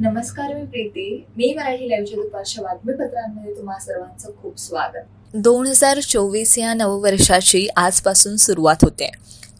नमस्कार मी प्रीती. मी मराठी लाईव्हच्या दुपारच्या बातमीपत्रांमध्ये तुम्हा सर्वांचं खूप स्वागत. दोन हजार चोवीस या नववर्षाची आजपासून सुरुवात होते.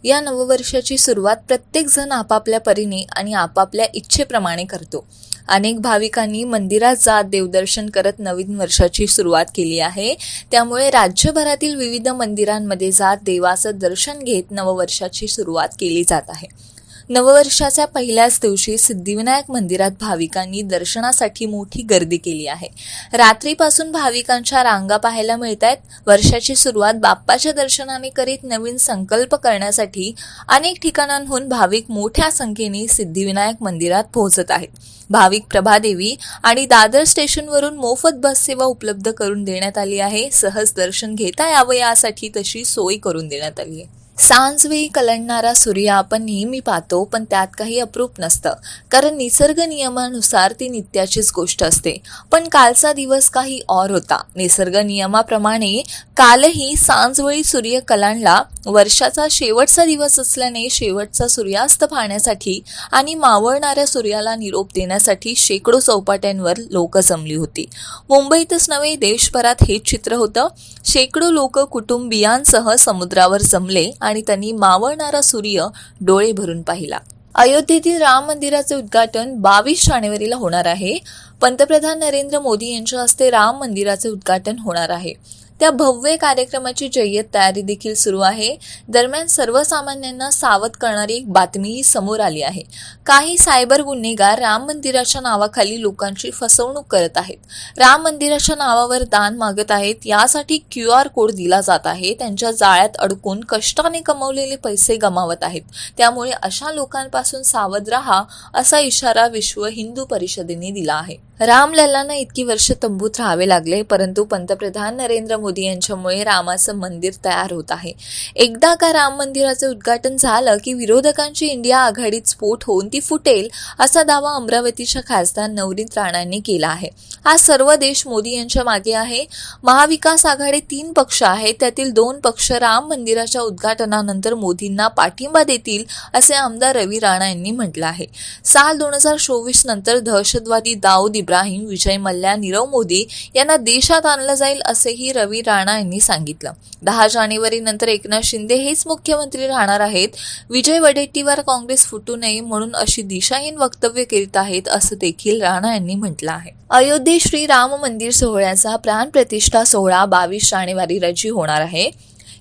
या नववर्षाची सुरुवात प्रत्येकजण आपापल्या परीने आणि आपापल्या इच्छेप्रमाणे करतो. अनेक भाविकांनी मंदिरात जात देवदर्शन करत नवीन वर्षाची सुरुवात केली आहे. त्यामुळे राज्यभरातील विविध मंदिरांमध्ये जात देवाचं दर्शन घेत नववर्षाची सुरुवात केली जात आहे. नववर्षाच्या पहिल्याच दिवशी सिद्धिविनायक मंदिरात भाविकांनी दर्शनासाठी मोठी गर्दी केली आहे. रात्रीपासून भाविकांच्या रांगा पाहायला मिळत आहेत वर्षाची सुरुवात बाप्पाच्या दर्शनाने करीत नवीन संकल्प करण्यासाठी अनेक ठिकाणांहून भाविक मोठ्या संख्येने सिद्धिविनायक मंदिरात पोहोचत आहेत. भाविक प्रभादेवी आणि दादर स्टेशनवरून मोफत बस सेवा उपलब्ध करून देण्यात आली आहे. सहज दर्शन घेता यावं यासाठी तशी सोय करून देण्यात आली आहे. सांजवेळी कलंडणारा सूर्य आपण नेहमी पाहतो पण त्यात काही अप्रूप नसतं. कारण निसर्ग नियमानुसार ती नित्याचीच गोष्ट असते. पण कालचा दिवस काही और होता. निसर्ग नियमाप्रमाणे कालही सांजवेळी सूर्य कलांडला वर्षाचा शेवटचा दिवस असल्याने शेवटचा सूर्यास्त पाहण्यासाठी आणि मावळणाऱ्या सूर्याला निरोप देण्यासाठी शेकडो चौपाट्यांवर लोक जमली होती. मुंबईतच नव्हे देशभरात हेच चित्र होतं. शेकडो लोक कुटुंबियांसह समुद्रावर जमले आणि त्यांनी मावळणारा सूर्य डोळे भरून पाहिला. अयोध्येतील राम मंदिराचे उद्घाटन बावीस जानेवारीला होणार आहे. पंतप्रधान नरेंद्र मोदी यांच्या हस्ते राम मंदिराचे उद्घाटन होणार आहे. त्या भव्य कार्यक्रमाची जय्यत तयारी देखील सुरू आहे. दरम्यान सर्वसामान्यांना सावध करणारी एक बातमीही समोर आली आहे. काही सायबर गुन्हेगार राम मंदिराच्या नावाखाली लोकांची फसवणूक करत आहेत. राम मंदिराच्या नावावर दान मागत आहेत. यासाठी क्यू आर कोड दिला जात आहे. त्यांच्या जाळ्यात अडकून कष्टाने कमवलेले पैसे गमावत आहेत. त्यामुळे अशा लोकांपासून सावध राहा असा इशारा विश्व हिंदू परिषदेने दिला आहे. रामलल्लांना इतकी वर्ष तंबूत राहावे लागले परंतु पंतप्रधान नरेंद्र मोदी यांच्यामुळे रामाचं मंदिर तयार होत आहे. एकदा का राम मंदिराचं उद्घाटन झालं की विरोधकांची इंडिया आघाडीत स्फोट होऊन ती फुटेल असा दावा अमरावतीच्या खासदार नवनीत राणांनी केला आहे. हा सर्व देश मोदी यांच्या मागे आहे. महाविकास आघाडी तीन पक्ष आहेत त्यातील दोन पक्ष राम मंदिराच्या उद्घाटनानंतर मोदींना पाठिंबा देतील असे आमदार रवी राणा यांनी म्हटलं आहे. साल दोन हजार चोवीस नंतर दहशतवादी दाऊद इब्राहिम विजय मल्ल्या नीरव मोदी यांना देशात आणलं जाईल असेही रवी राणा यांनी सांगितलं. दहा जानेवारी नंतर एकनाथ शिंदे हेच मुख्यमंत्री राहणार आहेत. विजय वडेट्टीवार काँग्रेस फुटू नये म्हणून अशी दिशाहीन वक्तव्य करीत आहेत असं देखील राणा यांनी म्हटलं आहे. अयोध्ये श्री राम मंदिर सोहळ्याचा प्राण प्रतिष्ठा सोहळा बावीस जानेवारी रोजी होणार आहे.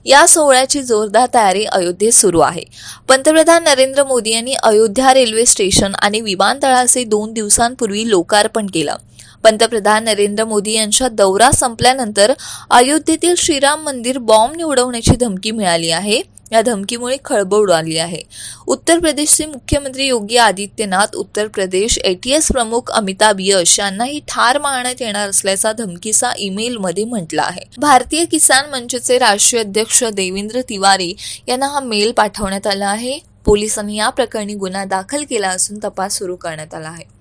या सोहळ्याची जोरदार तयारी अयोध्येत सुरू आहे. पंतप्रधान नरेंद्र मोदी यांनी अयोध्या रेल्वे स्टेशन आणि विमानतळाचे दोन दिवसांपूर्वी लोकार्पण केलं. पंतप्रधान नरेंद्र मोदी यांचा दौरा संपल्यानंतर अयोध्येतील श्रीराम मंदिर बॉम्ब निवडवण्याची धमकी मिळाली आहे. या धमकीमुळे खळबळ उडाली आहे. उत्तर प्रदेशचे मुख्यमंत्री योगी आदित्यनाथ उत्तर प्रदेश एटीएस प्रमुख अमिताभ यश यांनाही ठार मारण्यात येणार असल्याचा धमकीचा ईमेलमध्ये म्हटलं आहे. भारतीय किसान मंचचे राष्ट्रीय अध्यक्ष देवेंद्र तिवारी यांना हा मेल पाठवण्यात आला आहे. पोलिसांनी या प्रकरणी गुन्हा दाखल केला असून तपास सुरू करण्यात आला आहे.